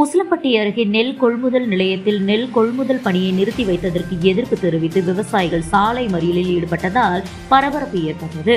உசிலம்பட்டி அருகே நெல் கொள்முதல் நிலையத்தில் நெல் கொள்முதல் பணியை நிறுத்தி வைத்ததற்கு எதிர்ப்பு தெரிவித்து விவசாயிகள் சாலை மறியலில் ஈடுபட்டதால் பரபரப்பு ஏற்பட்டது.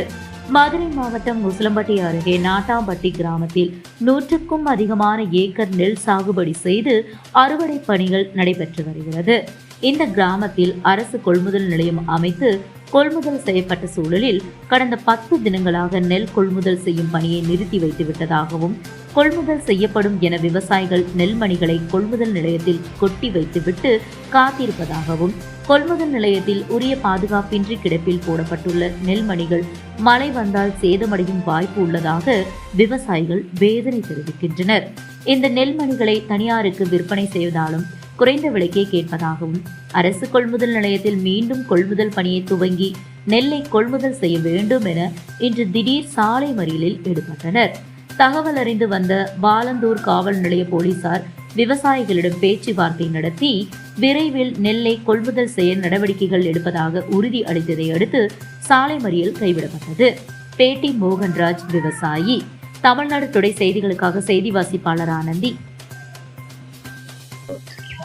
மதுரை மாவட்டம் உசிலம்பட்டி அருகே நாட்டாம்பட்டி கிராமத்தில் நூற்றுக்கும் அதிகமான ஏக்கர் நெல் சாகுபடி செய்து அறுவடை பணிகள் நடைபெற்று வருகிறது. இந்த கிராமத்தில் அரசு கொள்முதல் நிலையம் அமைத்து கொள்முதல் செய்யப்பட்ட சூழலில் கடந்த பத்து தினங்களாக நெல் கொள்முதல் செய்யும் பணியை நிறுத்தி வைத்து விட்டதாகவும் கொள்முதல் செய்யப்படும் என விவசாயிகள் நெல்மணிகளை கொள்முதல் நிலையத்தில் கொட்டி வைத்துவிட்டு காத்திருப்பதாகவும் கொள்முதல் நிலையத்தில் உரிய பாதுகாப்பின்றி கிடப்பில் போடப்பட்டுள்ள நெல்மணிகள் மழை வந்தால் சேதமடையும் வாய்ப்பு உள்ளதாக விவசாயிகள் வேதனை தெரிவிக்கின்றனர். இந்த நெல்மணிகளை தனியாருக்கு விற்பனை செய்வதாலும் குறைந்த விலைக்கே கேட்பதாகவும் அரசு கொள்முதல் நிலையத்தில் மீண்டும் கொள்முதல் பணியை துவங்கி நெல்லை கொள்முதல் செய்ய வேண்டும் என இன்று திடீர் சாலை மறியலில் ஈடுபட்டனர். தகவல் அறிந்து வந்த பாலந்தூர் காவல் நிலைய போலீசார் விவசாயிகளிடம் பேச்சுவார்த்தை நடத்தி விரைவில் நெல்லை கொள்முதல் செய்ய நடவடிக்கைகள் எடுப்பதாக உறுதி அளித்ததை அடுத்து சாலை மறியல் கைவிடப்பட்டது. பேட்டி மோகன்ராஜ் விவசாயி. தமிழ்நாடு துடை செய்திகளுக்காக செய்தி வாசிப்பாளர் ஆனந்தி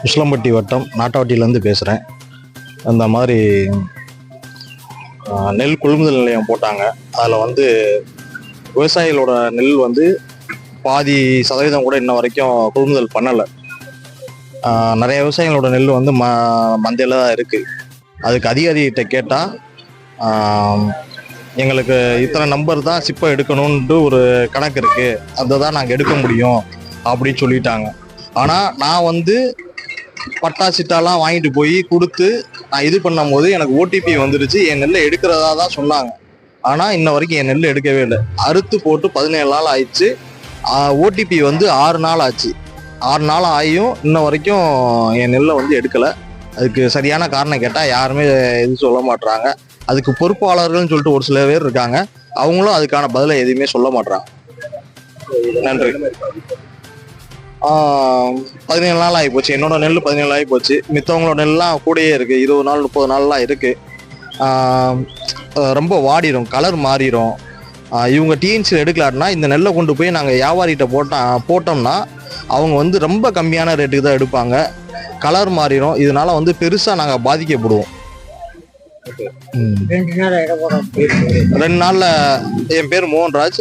உசிலம்பட்டி வட்டம் நாட்டாவட்டியிலேருந்து பேசுகிறேன் அந்த மாதிரி நெல் கொள்முதல் நிலையம் போட்டாங்க. அதில் வந்து விவசாயிகளோட நெல் வந்து பாதி சதவீதம் கூட இன்ன வரைக்கும் கொள்முதல் பண்ணலை. நிறைய விவசாயிகளோட நெல் வந்து ம மந்தையில் தான் இருக்குது அதுக்கு அதிகாரிகிட்ட கேட்டால் எங்களுக்கு இத்தனை நம்பர் தான் சிப்பை எடுக்கணுன்ட்டு ஒரு கணக்கு இருக்குது அதை தான் நாங்கள் எடுக்க முடியும் அப்படின்னு சொல்லிட்டாங்க. ஆனால் நான் வந்து பட்டா சிட்டாலாம் வாங்கிட்டு போய் கொடுத்து நான் இது பண்ணும்போது எனக்கு ஓடிபி வந்துருச்சு என் நெல்லை எடுக்கிறதா தான் சொன்னாங்க. ஆனால் இன்ன வரைக்கும் என் நெல் எடுக்கவே இல்லை. அறுத்து போட்டு பதினேழு நாள் ஆயிடுச்சு. ஓடிபி வந்து ஆறு நாள் ஆச்சு. ஆறு நாள் ஆகியும் இன்ன வரைக்கும் என் நெல்லை வந்து எடுக்கலை. அதுக்கு சரியான காரணம் கேட்டால் யாருமே எதுவும் சொல்ல மாட்டுறாங்க அதுக்கு பொறுப்பாளர்கள்னு சொல்லிட்டு ஒரு சில பேர் இருக்காங்க. அவங்களும் அதுக்கான பதிலை எதுவுமே சொல்ல மாட்டுறாங்க நன்றி. பதினேழு நாள் ஆகி போச்சு. என்னோட நெல் பதினேழு ஆகி போச்சு. மித்தவங்களோட நெல்லாம் கூடயே இருக்கு. இருபது நாள் முப்பது நாள்லாம் இருக்கு. ஆஹ் அஹ் ரொம்ப வாடிடும் கலர் மாறிடும் இவங்க டிஎன்சியில் எடுக்கலாட்டினா இந்த நெல்லை கொண்டு போய் நாங்கள் வியாபாரிகிட்ட போட்டா போட்டோம்னா அவங்க வந்து ரொம்ப கம்மியான ரேட்டுக்கு தான் எடுப்பாங்க. கலர் மாறிடும் இதனால வந்து பெருசாக நாங்கள் பாதிக்கப்படுவோம். ரெண்டு நாளில் என் பேர் மோகன்ராஜ்.